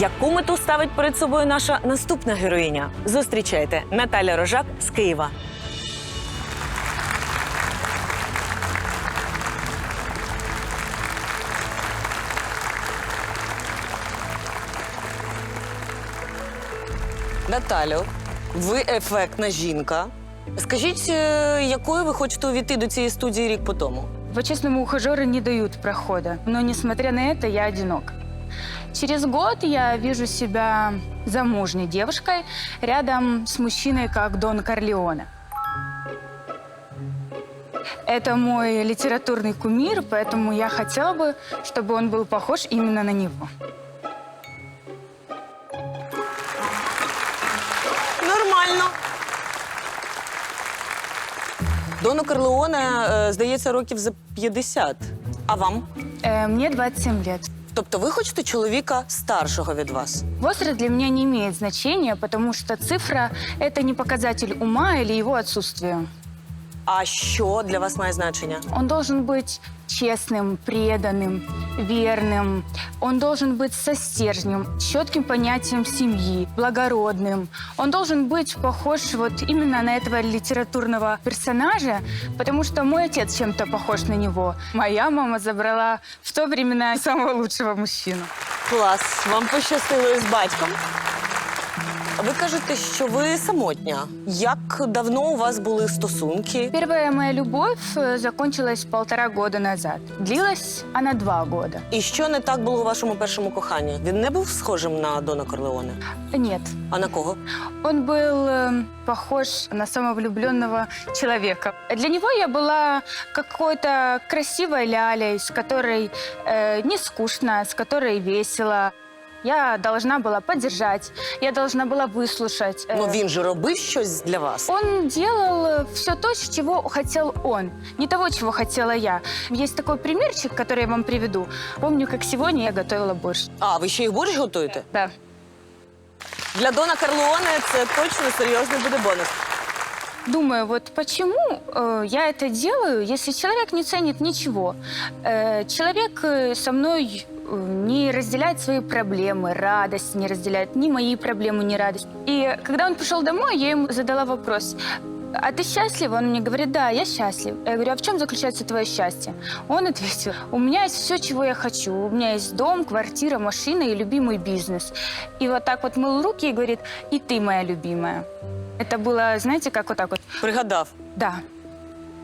Яку мету ставить перед собою наша наступна героїня? Зустрічайте Наталя Рожак з Києва. Наталю, ви ефектна жінка. Скажіть, е, якою ви хочете увійти до цієї студії рік по тому? По-честному, ухажеры не дают прохода. Но, несмотря на это, я одинок. Через год я вижу себя замужней девушкой рядом с мужчиной, как Дон Корлеоне. Это мой литературный кумир, поэтому я хотела бы, чтобы он был похож именно на него. Нормально. Дону Карлеоне, е, здається, років за 50. А вам? Э, мне 27 лет. Тобто ви хочете чоловіка старшого від вас? Возраст для меня не имеет значения, потому что цифра – это не показатель ума или его отсутствия. А що для вас має значення? Он должен быть честным, преданным, верным. Он должен быть со стержнем, четким понятием семьи, благородным. Он должен быть похож вот именно на этого литературного персонажа, потому что мой отец чем-то похож на него. Моя мама забрала в то времена самого лучшего мужчину. Клас, вам пощастило із батьком. Ви кажете, що ви самотня. Як давно у вас були стосунки? Первая моя любовь э, закончилась полтора года назад. Длилась она два года. І що не так було у вашому першому коханні? Він не був схожим на Дона Корлеоне? Нет, А на кого? Он был э, похож на самовлюбленного человека. Для него я была какой-то красивой лялей, с которой э, не скучно, с которой весело. Я должна была поддержать, я должна была выслушать. Э, Ну він же робив щось для вас. Он делал все то, чего хотел он, не того, чего хотела я. Есть такой примерчик, который я вам приведу. Помню, как сегодня я готовила борщ. А, ви ще й борщ готуєте? Да. Для Дона Корлеоне це точно серйозний буде бонус. Думаю, вот почему э, я это делаю, если человек не ценит ничего. Э, человек э, со мной э, не разделяет свои проблемы, радость не разделяет, ни мои проблемы, ни радость. И когда он пришел домой, я ему задала вопрос. А ты счастлив? Он мне говорит, да, я счастлив. Я говорю, а в чем заключается твое счастье? Он ответил, у меня есть все, чего я хочу. У меня есть дом, квартира, машина и любимый бизнес. И вот так вот мыл руки и говорит, и ты моя любимая. Это было, знаете, как вот так вот. Пригадав. Да.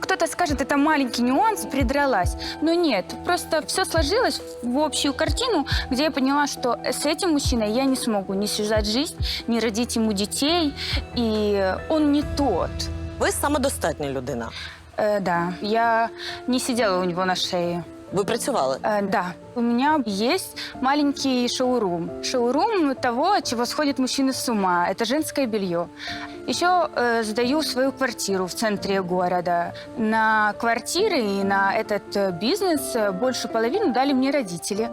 Кто-то скажет, это маленький нюанс, придралась. Но нет, просто все сложилось в общую картину, где я поняла, что с этим мужчиной я не смогу не связать жизнь, не родить ему детей, и он не тот. Ви самодостатня людина. Э, да, я не сидела у него на шее. Ви працювали. Э, да, у меня есть маленький шоурум. Шоурум того, от чего сходят мужчины с ума. Это женское белье. Еще э, сдаю свою квартиру в центре города. На квартиры и на этот э, бизнес э, большую половину дали мне родители.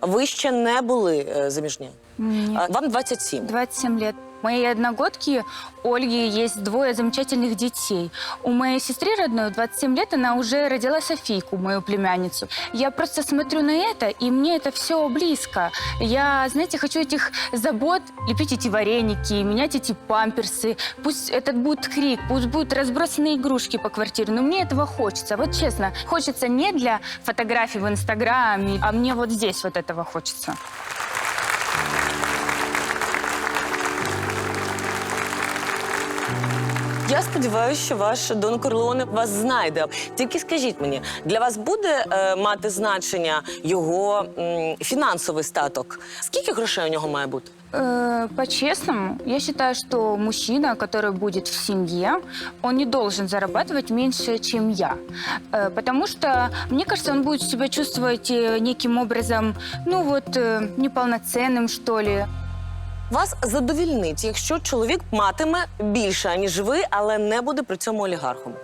Ви ще не були е, заміжні. Мне А, Вам 27. 27 лет. Моей одногодки Ольги есть двое замечательных детей. У моей сестры родной в 27 лет она уже родила Софийку, мою племянницу. Я просто смотрю на это, и мне это все близко. Я, знаете, хочу этих забот, лепить эти вареники, менять эти памперсы. Пусть этот будет крик, пусть будут разбросаны игрушки по квартире, но мне этого хочется. Вот честно, хочется не для фотографий в Инстаграме, а мне вот здесь вот этого хочется. Я сподіваюся, що ваш Дон Корлеоне вас знайде. Тільки скажіть мені, для вас буде е, мати значення його м, фінансовий статок? Скільки грошей у нього має бути? Э, По-честному, я считаю, что мужчина, который будет в семье, он не должен зарабатывать меньше, чем я. Э, Потому что, мне кажется, он будет себя чувствовать э, неким образом, ну вот, э, неполноценным, что ли. Вас задовільнить, якщо чоловік матиме більше, аніж ви, але не буде при цьому олігархом.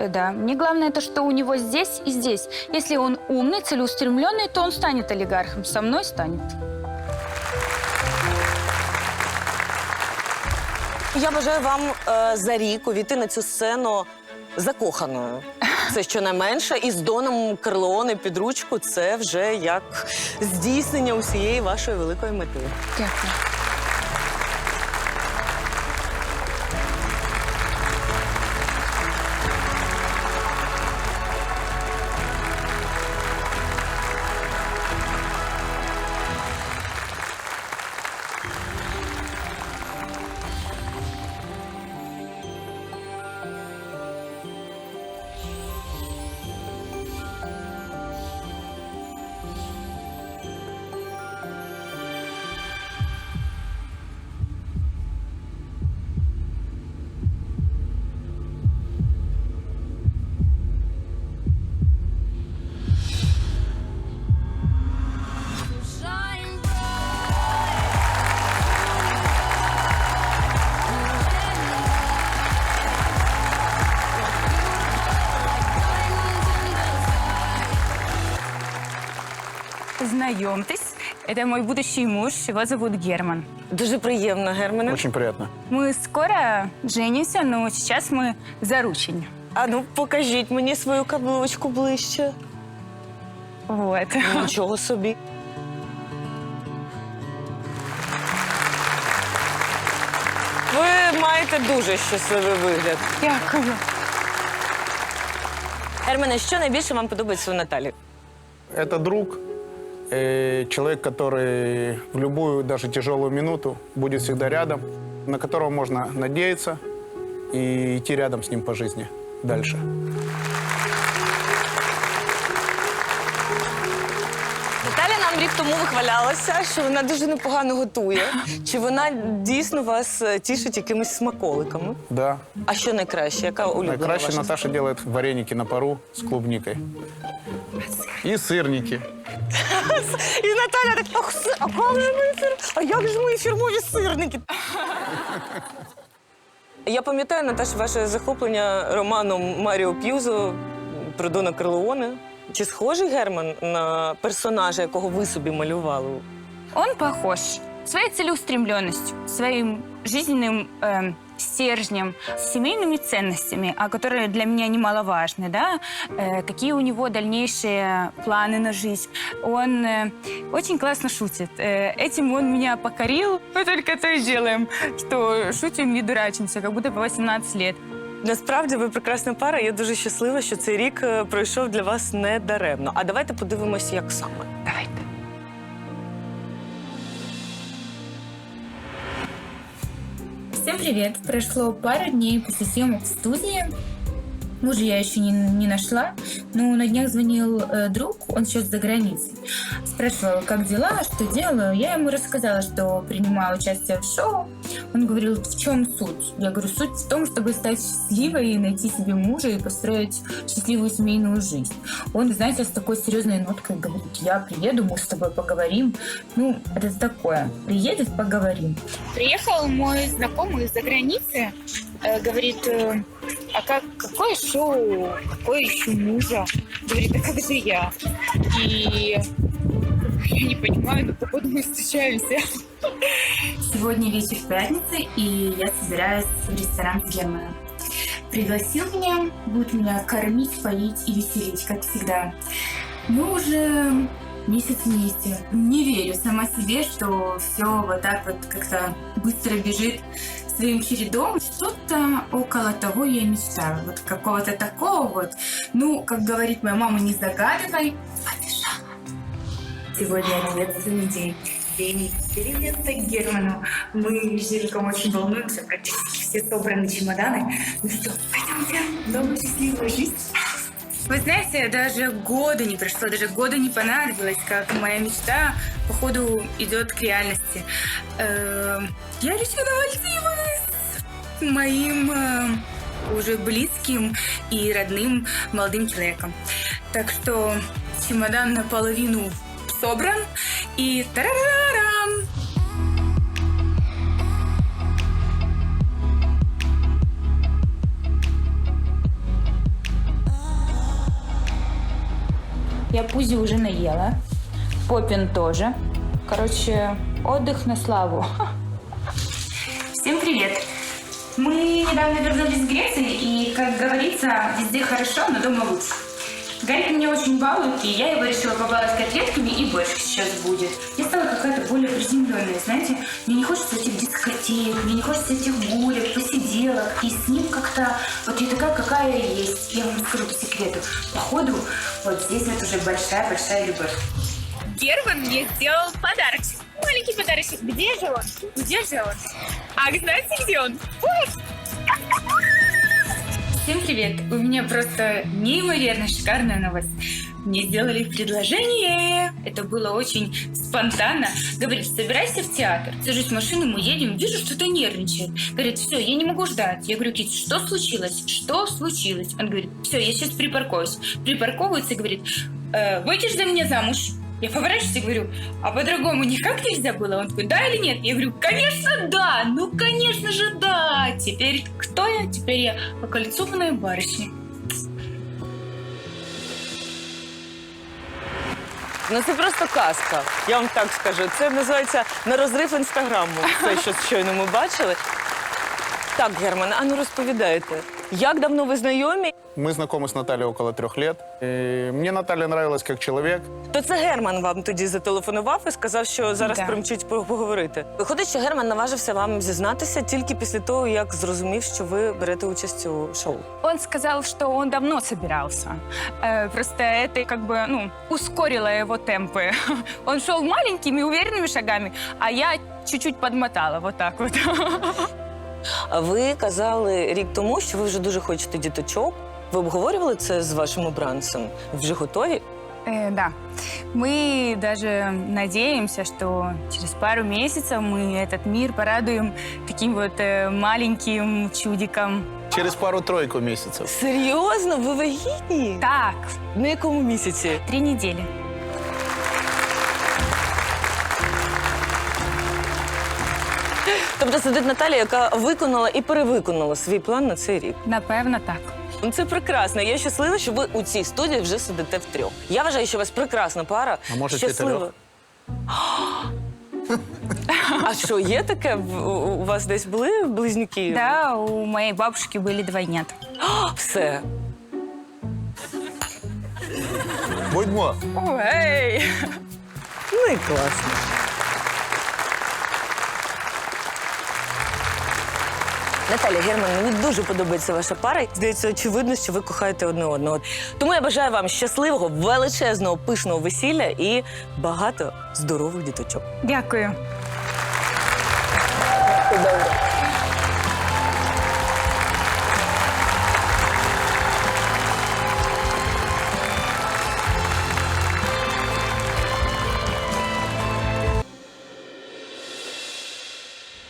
Э, Да, мне главное то, что у него здесь и здесь. Если он умный, целеустремленный, то он станет олигархом, со мной станет. Я бажаю вам е, за рік увійти на цю сцену закоханою. Це щонайменше, і з Доном Карлеоне під ручку це вже як здійснення усієї вашої великої мети. Дякую. Знакомьтесь, это мой будущий муж, его зовут Герман. Дуже приємно, Германе. Очень приятно. Мы скоро женимся, но сейчас мы заручень. А ну покажіть мені свою каблучку ближче. Вот. Нічого собі. Ви маєте дуже щасливий вигляд. Дякую. Германе, що найбільше вам подобається у Наталі? Это друг, э, человек, который в любую, даже тяжелую минуту будет всегда рядом, на которого можно надеяться и идти рядом с ним по жизни дальше. Рік тому вихвалялася, що вона дуже непогано готує. Чи вона дійсно вас е, тішить якимись смаколиками? Да. А що найкраще? Яка улюблена Краще ваша? Наташа делает вареники на пару с клубникой. И сырники. І Наталя так, ах, си- а як же мої фір... А як же мої фірмові сирники? Я пам'ятаю, Наташа, ваше захоплення романом Маріо П'юзо про Дона Карлеоне. Чи схожий Герман на персонажа, якого ви собі малювали? Он похож своей целеустремленностью, своим жизненным эм, стержнем, семейными ценностями, а которые для меня немаловажны, да, Э, какие у него дальнейшие планы на жизнь. Он э, очень классно шутит. Э, этим он меня покорил. Мы только то и делаем, что шутим и дурачимся, как будто по 18 лет. Насправді ви прекрасна пара. Я дуже щаслива, що цей рік е, пройшов для вас не даремно. А давайте подивимось, як саме. Давайте. Всем привет! Прошло пару дней после съемок в студии. Мужа я еще не, не нашла, но на днях звонил э, друг, он сейчас за границей. Спрашивал, как дела, что делаю. Я ему рассказала, что принимаю участие в шоу. Он говорил, в чем суть? Я говорю, суть в том, чтобы стать счастливой и найти себе мужа и построить счастливую семейную жизнь. Он, знаете, с такой серьезной ноткой говорит, я приеду, мы с тобой поговорим. Ну, это такое. Приедет, поговорим. Приехал мой знакомый из-за границы, э, говорит, э, а как, какое шоу, какое еще мужа? Говорит, а как же я? И я не понимаю, но походу мы встречаемся. Сегодня вечер пятницы, и я собираюсь в ресторан с Германом. Пригласил меня, будет меня кормить, поить и веселить, как всегда. Мы уже месяц вместе. Не верю сама себе, что все вот так вот как-то быстро бежит своим чередом. Что-то около того я мечтаю. Вот какого-то такого вот. Ну, как говорит моя мама, не загадывай, побежала. Сегодня ответственный день. День к Герману. Мы с Жириком очень волнуемся, практически все собраны чемоданы. Ну что, пойдемте новую счастливую жизнь. Вы знаете, даже года не прошло, даже года не понадобилось, как моя мечта, походу, идет к реальности. Эм, Я лечу на Мальдивы с моим э, уже близким и родным молодым человеком. Так что чемодан наполовину собран и тарарарам! Я Пузи уже наела. Попин тоже. Короче, отдых на славу. Всем привет! Мы недавно вернулись с Греции, и, как говорится, везде хорошо, но дома лучше. Гарик меня очень балует, и я его решила побаловать котлетками, и борщ сейчас будет. Я стала какая-то более приземленная, знаете. Мне не хочется этих дискотек, мне не хочется этих гулек, посиделок. И с ним как-то, вот я такая, какая я есть. Я вам скажу по секрету. Походу, вот здесь вот уже большая-большая любовь. Герман мне сделал подарочек. Маленький подарочек. Где же он? Где же он? А знаете, где он? Вот! Всем привет! У меня просто неимоверно шикарная новость. Мне сделали предложение. Это было очень спонтанно. Говорит, собирайся в театр. Сажусь в машину, мы едем, вижу, что-то нервничает. Говорит, все, я не могу ждать. Я говорю, Кит, что случилось? Что случилось? Он говорит, все, я сейчас припаркуюсь. Припарковывается и говорит, «Э, выйдешь за меня замуж? Я поворачиваюсь и говорю, а по-другому никак нельзя было? Он такой, да или нет? Я говорю, конечно, да! Ну, конечно же, да! Теперь кто я? Теперь я окольцованная барышня. Ну це просто казка. Я вам так скажу. Це називається на розрив інстаграму. Це що щойно ми бачили. Так, Герман, а ну розповідайте, як давно ви знайомі? Мы знакомы с Натальей около трех лет. И мне Наталья нравилась как человек. То це Герман вам тоді зателефонував і сказав, що зараз Да. примчить по- поговорити. Виходить, що Герман наважився вам зізнатися тільки після того, як зрозумів, що ви берете участь у шоу. Он сказал, что он давно собирался. Э, Просто это как бы, ну, ускорило его темпы. Он шел маленькими, уверенными шагами, а я чуть-чуть подмотала вот так вот. А ви казали рік тому, що ви вже дуже хочете діточок. Ви обговорювали це з вашим обранцем? Вже готові? Э, Да. Мы даже надеемся, что через пару месяцев мы этот мир порадуем таким вот э, маленьким чудиком. Через пару-тройку месяцев. Серйозно, ви вагітні? Так, На якому місяці? три недели. Тобто сидить Наталія, яка виконала і перевиконала свій план на цей рік. Напевно, так. Ну, Це прекрасно. Я щаслива, що ви у цій студії вже сидите втрьох. Я вважаю, що у вас прекрасна пара. А може, щаслива. А що, є таке? У вас десь були близнюки? Да, у моей бабушки были двойнята. Все. Будьмо. Ой! Ну і класно. Наталя Герман, мені дуже подобається ваша пара. Здається, очевидно, що ви кохаєте одне одного. Тому я бажаю вам щасливого, величезного, пишного весілля і багато здорових діточок. Дякую. Добре.